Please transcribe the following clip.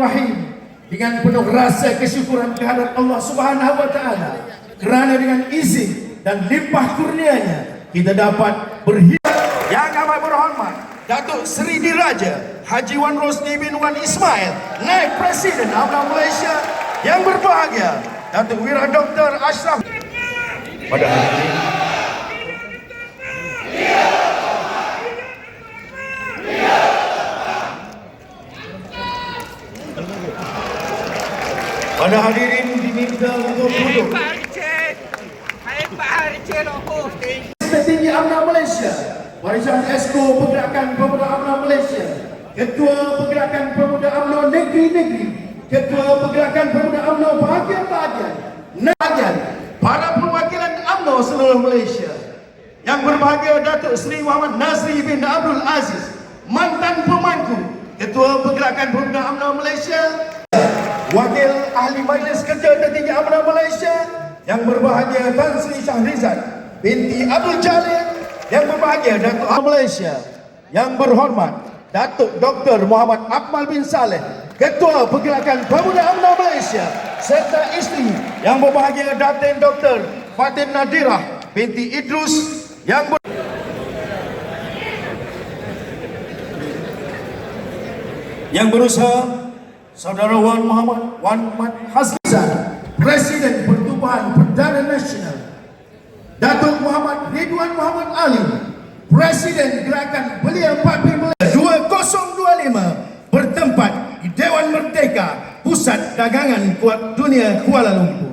Rahim dengan penuh rasa kesyukuran kehadirat Allah Subhanahu wa taala kerana dengan izin dan limpah kurnianya kita dapat berhidup yang amat berhormat Datuk Seri Diraja Haji Wan Rosli bin Wan Ismail Naib Presiden UMNO Malaysia yang berbahagia Datuk Wira Dr. Ashraf pada hari ini pada hadirin diminta untuk Hai duduk Pak. Hai Pak Arcet nak hosting. Tertinggi UMNO Malaysia Warisan Esko Pergerakan Pemuda UMNO Malaysia Ketua Pergerakan Pemuda UMNO Negeri-Negeri Ketua Pergerakan Pemuda UMNO Bahagian-Bahagian Bahagian Para perwakilan UMNO seluruh Malaysia Yang berbahagia Datuk Seri Muhammad Nazri bin Abdul Aziz Mantan Pemangku Ketua Pergerakan Pemuda UMNO Malaysia Wakil Ahli Majlis Kerja Tertinggi UMNO Malaysia yang berbahagia Tan Sri Syahrizat binti Abdul Jalil yang berbahagia Datuk UMNO Malaysia yang berhormat Datuk Dr. Muhammad Akmal bin Saleh Ketua Pergerakan Pemuda UMNO Malaysia serta isteri yang berbahagia Datin Dr. Fatin Nadirah binti Idrus yang ber- yang berusaha Saudara Wan Muhammad Wan Mat Hassan Presiden Pertubuhan Perdana Nasional. Datuk Muhammad Ridwan Muhammad Ali Presiden Gerakan Belia Parti Malaysia 2025 bertempat di Dewan Merdeka Pusat Dagangan Kuat Dunia Kuala Lumpur